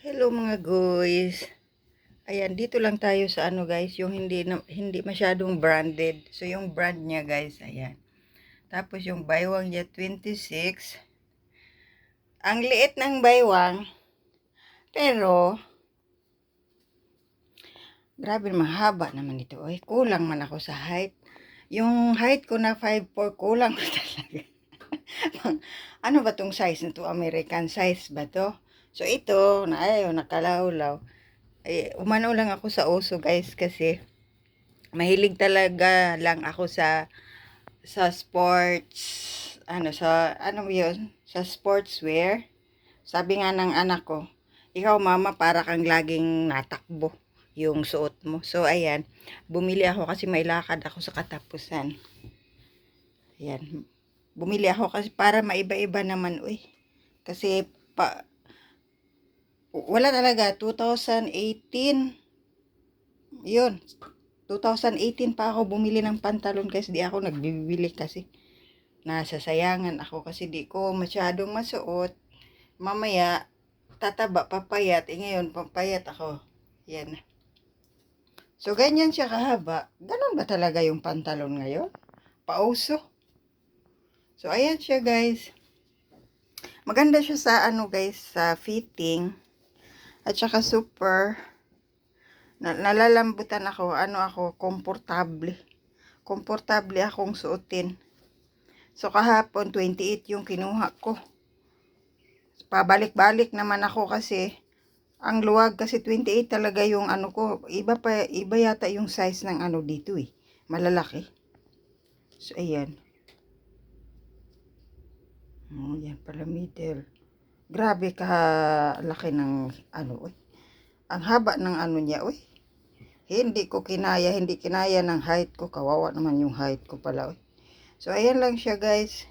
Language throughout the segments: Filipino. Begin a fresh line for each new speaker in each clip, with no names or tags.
Hello mga guys. Ayan, dito lang tayo sa ano guys, yung hindi na, hindi masyadong branded. So yung brand niya guys, ayan. Tapos yung baywang niya 26. Ang liit ng baywang. Pero grabe mahaba naman ito. Oy, kulang man ako sa height. Yung height ko na 5'4 kulang ko talaga. ano ba tong size na to? American size ba to? So ito, na ayaw, nakalawlaw. Eh, umano lang ako sa oso guys kasi mahilig talaga lang ako sa sa sports ano sa ano yun? Sa sportswear. Sabi nga ng anak ko ikaw mama para kang laging natakbo yung suot mo. So ayan bumili ako kasi may lakad ako sa katapusan. Ayan bumili ako kasi para maiba-iba naman uy. Kasi pa wala talaga 2018 yun 2018 pa ako bumili ng pantalon kasi di ako nagbibili kasi nasasayangan ako kasi di ko masyadong masuot. Mamaya tataba papayat. Eh ngayon papayat ako. Yan. So ganyan siya kahaba. Ganun ba talaga yung pantalon ngayon? Pauso. So ayan siya guys. Maganda siya sa ano guys sa fitting at saka super na, nalalambutan ako, ano ako, komportable. Komportable akong suotin. So kahapon, 28 yung kinuha ko. Pabalik-balik naman ako kasi ang luwag kasi 28 talaga yung ano ko. Iba pa, iba yata yung size ng ano dito eh. Malalaki. So ayan. Oh, yan pala middle. Grabe ka laki ng ano eh. Ang haba ng ano niya, uy. Hindi ko kinaya, hindi kinaya ng height ko. Kawawa naman yung height ko pala, uy. So, ayan lang siya, guys.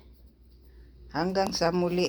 Hanggang sa muli.